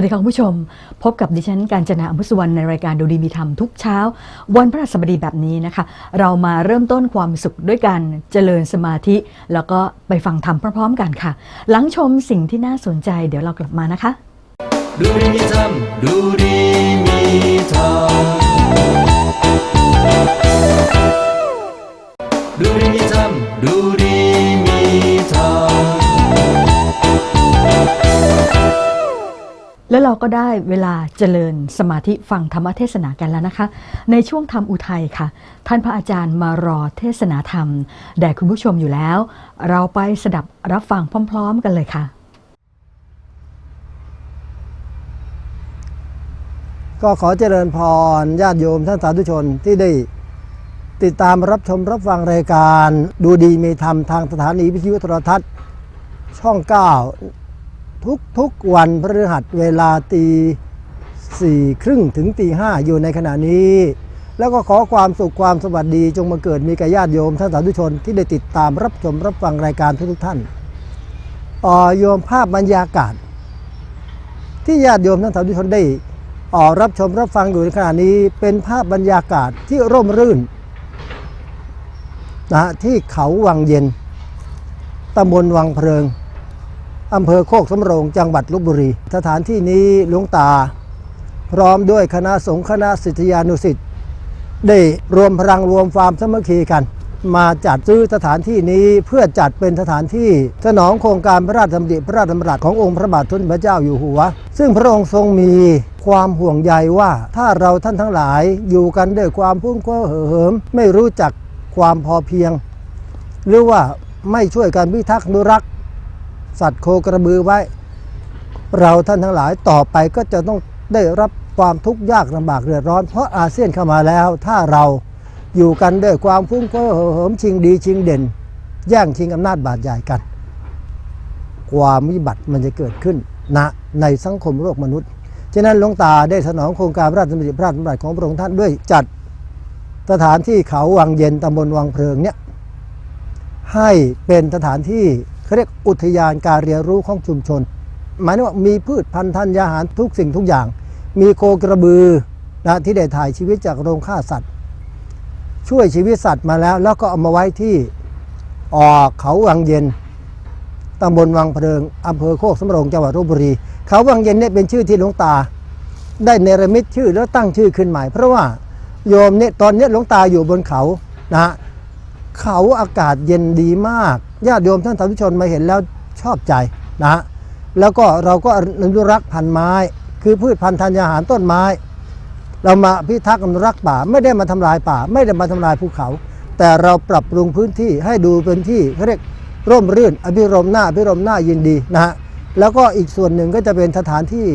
วัสดีค่ะคุณผู้ชม พบกับดิฉันการจนาอมพุสวรรณในรายการดูดีมีธรรมทุกเช้า วันพระสบดีแบบนี้นะคะ เรามาเริ่มต้นความสุขด้วยการเจริญสมาธิ แล้วก็ไปฟังธรรมพร้อมๆกันค่ะ หลังชมสิ่งที่น่าสนใจเดี๋ยวเรากลับมานะคะ ดูดีมีธรรมดูดีมีธรรมดูดีมีธรรมดูดี แล้วเราก็ได้เวลาเจริญสมาธิฟังธรรมเทศนากันแล้วนะคะ ในช่วงธรรมอุทัยค่ะ ท่านพระอาจารย์มารอเทศนาธรรมแด่คุณผู้ชมอยู่แล้ว เราไปสดับรับฟังพร้อม ๆ กันเลยค่ะ ก็ขอเจริญพรญาติโยมท่านสาธุชนที่ได้ติดตามรับชมรับฟังรายการดูดีมีธรรมทางสถานีวิทยุโทรทัศน์ ช่อง 9 ทุกทุกๆวันพฤหัสเวลาตีสี่ครึ่งถึงตีห้าอยู่ในขณะนี้ แล้วก็ขอความสุขความสวัสดีจงมาเกิดมีกับญาติโยมท่านสาธุชนที่ได้ติดตามรับชมรับฟังรายการทุกๆท่านออโยมภาพบรรยากาศ ที่ญาติโยมท่านสาธุชนได้ออรับชมรับฟังอยู่ในขณะนี้เป็นภาพบรรยากาศที่ร่มรื่นนะฮะที่เขาวังเย็นตำบลวังเพลิง อำเภอโคกสำโรง จังหวัดลบบุรี สถานที่นี้หลวงตา พร้อมด้วยคณะสงฆ์คณะศิษยานุสิษย์ได้รวมพลังรวมความสมัคคีกัน มาจัดซื้อสถานที่นี้เพื่อจัดเป็นสถานที่สนองโครงการพระราชดำริพระราชดำรัสขององค์พระบาทสมเด็จพระเจ้าอยู่หัว ซึ่งพระองค์ทรงมีความห่วงใยว่าถ้าเราท่านทั้งหลายอยู่กันด้วยความพุ่งเพ้อเหิมไม่รู้จักความพอเพียง หรือว่าไม่ช่วยกันพิทักษ์นุรักษ์ สัตว์โคกระบือไว้ เราท่านทั้งหลายต่อไปก็จะต้องได้รับความทุกข์ยากลำบากเดือดร้อน เพราะอาเซียนเข้ามาแล้ว ถ้าเราอยู่กันด้วยความฟุ้งเฟ้อเหิมชิงดีชิงเด่น แย่งชิงอำนาจบาดใหญ่กัน ความวิบัติมันจะเกิดขึ้นณในสังคมโลกมนุษย์ฉะนั้นหลวงตาได้สนองโครงการพระราชดำริพระราชดำรัสของพระองค์ท่านด้วยจัดสถานที่เขาวังเย็นตำบลวังเพลิงเนี่ยให้เป็นสถานที่ เขาเรียกอุทยานการเรียนรู้ของชุมชน หมายถึงว่ามีพืชพันธุ์ธัญญาหารทุกสิ่งทุกอย่าง มีโคกระบือนะที่ได้ถ่ายชีวิตจากโรงฆ่าสัตว์ ช่วยชีวิตสัตว์มาแล้ว แล้วก็เอามาไว้ที่ออกเขาวังเย็นตำบลวังเพลิงอำเภอโคกสำโรงจังหวัดลบบุรี เขาวังเย็นเนี่ยเป็นชื่อที่หลวงตา ได้เนรมิตชื่อแล้วตั้งชื่อขึ้นใหม่ เพราะว่าโยมเนี่ยตอนเนี้ยหลวงตาอยู่บนเขานะเขาอากาศเย็นดีมาก ญาติโยมท่านสาธุชนมาเห็นแล้วชอบใจนะฮะแล้วก็เราก็อนุรักษ์พันธุ์ไม้ คือพืชพันธุ์ธัญญาหารต้นไม้ เรามาพิทักษ์อนุรักษ์ป่าไม่ได้มาทำลายป่า ไม่ได้มาทำลายภูเขา แต่เราปรับปรุงพื้นที่ให้ดูเป็นที่เขาเรียกร่มรื่น อภิรมหน้าอภิรมหน้ายินดีนะฮะแล้วก็อีกส่วนหนึ่งก็จะเป็นสถานที่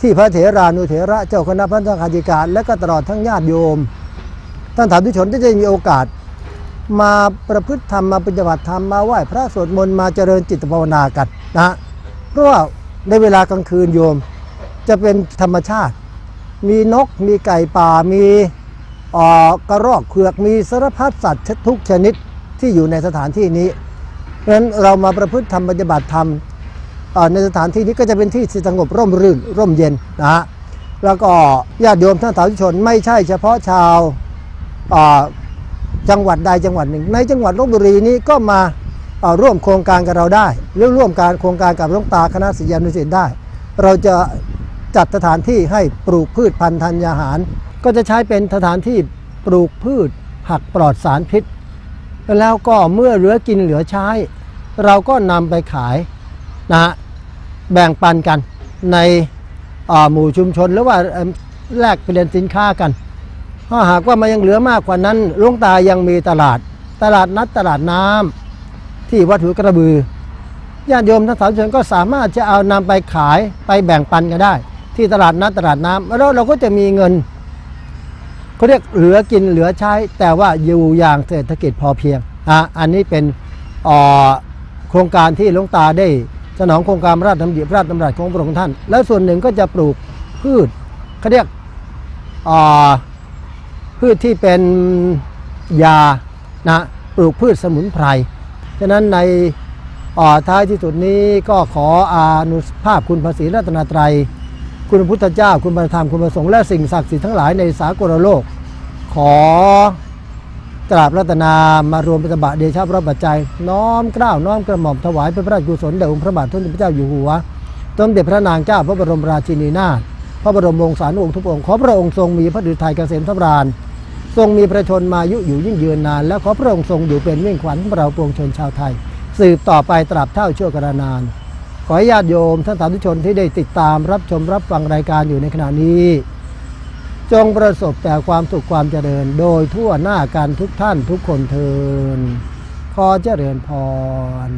ที่พระเถรานุเถระเจ้าคณะพันธคาธิการ และก็ตลอดทั้งญาติโยมท่านสาธุชนที่จะมีโอกาส มาประพฤติธรรมมาปฏิบัติธรรมมาไหว้พระสวดมนต์มาเจริญจิตภาวนากันนะเพราะว่าในเวลากลางคืนโยม จะเป็นธรรมชาติ มีนกมีไก่ป่ามีออกระรอกเผือกมีสารพัดสัตว์ทุกชนิดที่อยู่ในสถานที่นี้เพราะฉะนั้นเรามาประพฤติธรรมปฏิบัติธรรมในสถานที่นี้ก็จะเป็นที่สงบร่มรื่นร่มเย็นนะฮะแล้วก็ญาติโยมท่านสาธุชนไม่ใช่เฉพาะชาว จังหวัดใดจังหวัดหนึ่ง ในจังหวัดลบบุรีนี้ก็มาร่วมโครงการกับเราได้หรือร่วมการโครงการกับหลวงตาคณะศิษยานุศิษย์ได้ เราจะจัดสถานที่ให้ปลูกพืชพันธุ์ธัญญาหาร ก็จะใช้เป็นสถานที่ปลูกพืชผักปลอดสารพิษ แล้วก็เมื่อเหลือกินเหลือใช้ เราก็นำไปขายนะฮะแบ่งปันกันในหมู่ชุมชนหรือว่าแลกเปลี่ยนสินค้ากัน ถ้าหากว่ามันยังเหลือมากกว่านั้นหลวงตายังมีตลาด ตลาดนัดตลาดน้ำที่วัดหัวกระบือญาติโยมทั้งสามชนก็สามารถจะเอานำไปขายไปแบ่งปันกันได้ ที่ตลาดนัดตลาดน้ำแล้วเราก็จะมีเงินเขาเรียกเหลือกินเหลือใช้ แต่ว่าอยู่อย่างเศรษฐกิจพอเพียงอะอันนี้เป็นโครงการที่หลวงตาได้สนองโครงการราชดำริพระราชดำรัสของพระองค์ท่าน แล้วส่วนหนึ่งก็จะปลูกพืชเขาเรียกอ่อ พืชที่เป็นยานะปลูกพืชสมุนไพร ฉะนั้นในอ่อท้ายที่สุดนี้ก็ขออานุภาพคุณพระศรีรัตนตรัย คุณพระพุทธเจ้าคุณพระธรรมคุณพระสงฆ์และสิ่งศักดิ์สิทธิ์ทั้งหลายในสากลโลก ขอกราบรัตนามารวมปฏิบัติเดชะพระปัจจัย น้อมเกล้าวน้อมกระหม่อมถวายเป็นพระราชกุศลแด่องค์พระบาทสมเด็จพระเจ้าอยู่หัวสมเด็จพระนางเจ้าพระบรมราชินีนาถพระบรมวงศานุวงศ์ทุกองค์ขอพระองค์ทรงมีพระฤทัยเกษมสำราญ ทรงมีประชนมายุอยู่ยิ่งยืนนาน และขอพระองค์ทรงอยู่เป็นเมิ่งขวัญเราปวงชนชาวไทย สืบต่อไปตราบเท่าชั่วกระนาน ขอญาติโยมท่านสาธุชนที่ได้ติดตามรับชมรับฟังรายการอยู่ในขณะนี้ จงประสบแต่ความสุขความเจริญ โดยทั่วหน้ากันทุกท่านทุกคนเทินขอเจริญพร